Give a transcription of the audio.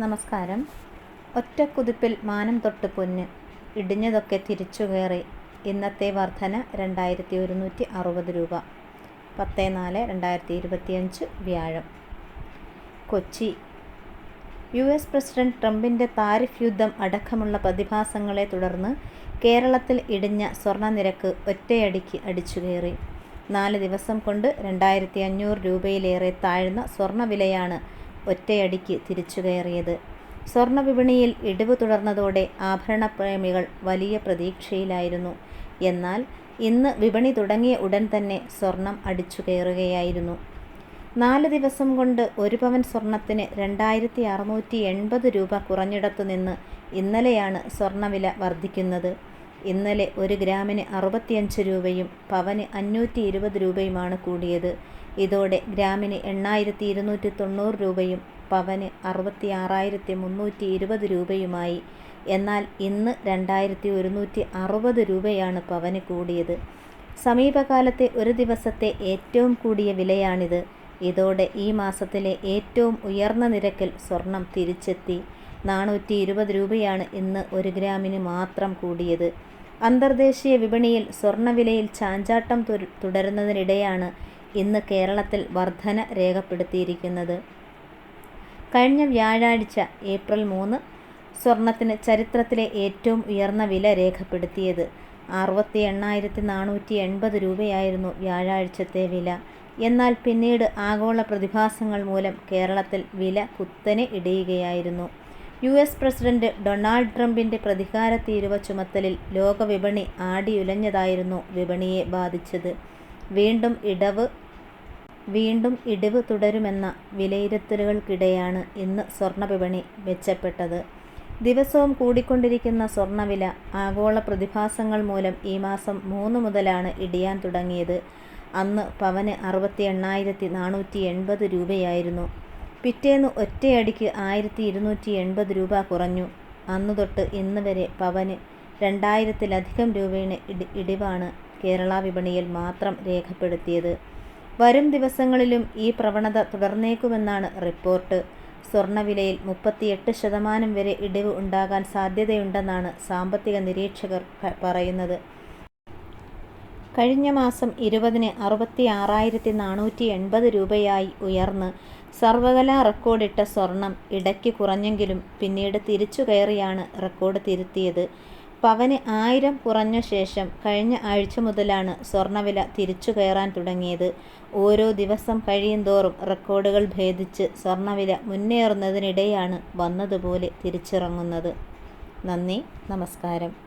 നമസ്കാരം. ഒറ്റക്കുതിപ്പിൽ മാനം തൊട്ട് പൊന്ന് ഇടിഞ്ഞതൊക്കെ തിരിച്ചു കയറി. ഇന്നത്തെ വർധന രണ്ടായിരത്തി ഒരുന്നൂറ്റി അറുപത് രൂപ. പത്ത് നാല് രണ്ടായിരത്തി ഇരുപത്തിയഞ്ച് വ്യാഴം. കൊച്ചി. യു എസ് പ്രസിഡന്റ് ട്രംപിന്റെ താരിഫ് യുദ്ധം അടക്കമുള്ള പ്രതിഭാസങ്ങളെ തുടർന്ന് കേരളത്തിൽ ഇടിഞ്ഞ സ്വർണനിരക്ക് ഒറ്റയടിക്ക് അടിച്ചു കയറി. നാല് ദിവസം കൊണ്ട് രണ്ടായിരത്തി അഞ്ഞൂറ് രൂപയിലേറെ താഴ്ന്ന സ്വർണവിലയാണ് ഒറ്റയടിക്ക് തിരിച്ചുകയറിയത് സ്വർണ വിപണിയിൽ ഇടിവ് തുടർന്നതോടെ ആഭരണപ്രേമികൾ വലിയ പ്രതീക്ഷയിലായിരുന്നു. എന്നാൽ ഇന്ന് വിപണി തുടങ്ങിയ ഉടൻ തന്നെ സ്വർണം അടിച്ചു കയറുകയായിരുന്നു. നാല് ദിവസം കൊണ്ട് ഒരു പവൻ സ്വർണത്തിന് രണ്ടായിരത്തി അറുന്നൂറ്റി എൺപത് രൂപ കുറഞ്ഞിടത്തു നിന്ന് ഇന്നലെയാണ് സ്വർണവില വർദ്ധിക്കുന്നത്. ഇന്നലെ ഒരു ഗ്രാമിന് അറുപത്തിയഞ്ച് രൂപയും പവന് അഞ്ഞൂറ്റി ഇരുപത് രൂപയുമാണ് കൂടിയത്. ഇതോടെ ഗ്രാമിന് എണ്ണായിരത്തി ഇരുന്നൂറ്റി തൊണ്ണൂറ് രൂപയും പവന് അറുപത്തി ആറായിരത്തി മുന്നൂറ്റി ഇരുപത് രൂപയുമായി. എന്നാൽ ഇന്ന് രണ്ടായിരത്തി ഒരുന്നൂറ്റി അറുപത് രൂപയാണ് പവന് കൂടിയത്. സമീപകാലത്തെ ഒരു ദിവസത്തെ ഏറ്റവും കൂടിയ വിലയാണിത്. ഇതോടെ ഈ മാസത്തിലെ ഏറ്റവും ഉയർന്ന നിരക്കിൽ സ്വർണം തിരിച്ചെത്തി. നാനൂറ്റി ഇരുപത് രൂപയാണ് ഇന്ന് ഒരു ഗ്രാമിന് മാത്രം കൂടിയത്. അന്തർദേശീയ വിപണിയിൽ സ്വർണവിലയിൽ ചാഞ്ചാട്ടം തുടരുന്നതിനിടെയാണ് ഇന്ന് കേരളത്തിൽ വർധന രേഖപ്പെടുത്തിയിരിക്കുന്നത്. കഴിഞ്ഞ വ്യാഴാഴ്ച ഏപ്രിൽ മൂന്ന് സ്വർണത്തിന് ചരിത്രത്തിലെ ഏറ്റവും ഉയർന്ന വില രേഖപ്പെടുത്തിയത് അറുപത്തി എണ്ണായിരത്തി നാനൂറ്റി എൺപത് രൂപയായിരുന്നു വ്യാഴാഴ്ചത്തെ വില. എന്നാൽ പിന്നീട് ആഗോള പ്രതിഭാസങ്ങൾ മൂലം കേരളത്തിൽ വില കുത്തനെ ഇടിയുകയായിരുന്നു. യു എസ് പ്രസിഡന്റ് ഡൊണാൾഡ് ട്രംപിന്റെ പ്രതികാര തീരുവ ചുമത്തലിൽ ലോകവിപണി ആടിയുലഞ്ഞതായിരുന്നു വിപണിയെ ബാധിച്ചത്. വീണ്ടും ഇടവ് വീണ്ടും ഇടിവ് തുടരുമെന്ന വിലയിരുത്തലുകൾക്കിടെയാണ് ഇന്ന് സ്വർണവിപണി മെച്ചപ്പെട്ടത്. ദിവസവും കൂടിക്കൊണ്ടിരിക്കുന്ന സ്വർണവില ആഗോള പ്രതിഭാസങ്ങൾ മൂലം ഈ മാസം മൂന്ന് മുതലാണ് ഇടിയാൻ തുടങ്ങിയത്. അന്ന് പവന് അറുപത്തി എണ്ണായിരത്തി നാനൂറ്റി എൺപത് രൂപയായിരുന്നു. പിറ്റേന്ന് ഒറ്റയടിക്ക് ആയിരത്തി ഇരുന്നൂറ്റി എൺപത് രൂപ കുറഞ്ഞു. അന്ന് തൊട്ട് ഇന്ന് വരെ പവന് രണ്ടായിരത്തിലധികം രൂപയുടെ ഇടിവാണ് കേരള വിപണിയിൽ മാത്രം രേഖപ്പെടുത്തിയത്. വരും ദിവസങ്ങളിലും ഈ പ്രവണത തുടർന്നേക്കുമെന്നാണ് റിപ്പോർട്ട്. സ്വർണവിലയിൽ മുപ്പത്തിയെട്ട് ശതമാനം വരെ ഇടിവ് ഉണ്ടാകാൻ സാധ്യതയുണ്ടെന്നാണ് സാമ്പത്തിക നിരീക്ഷകർ പറയുന്നത്. കഴിഞ്ഞ മാസം ഇരുപതിന് അറുപത്തി ആറായിരത്തി നാനൂറ്റി എൺപത് രൂപയായി ഉയർന്ന് സർവകലാ റെക്കോർഡിട്ട സ്വർണം ഇടയ്ക്ക് കുറഞ്ഞെങ്കിലും പിന്നീട് തിരിച്ചു കയറിയാണ് റെക്കോർഡ് തിരുത്തിയത്. പവന് ആയിരം കുറഞ്ഞ ശേഷം കഴിഞ്ഞ ആഴ്ച മുതലാണ് സ്വർണവില തിരിച്ചു കയറാൻ തുടങ്ങിയത്. ഓരോ ദിവസം കഴിയുന്തോറും റെക്കോർഡുകൾ ഭേദിച്ച് സ്വർണവില മുന്നേറുന്നതിനിടെയാണ് വന്നതുപോലെ തിരിച്ചിറങ്ങുന്നത്. നന്ദി നമസ്കാരം.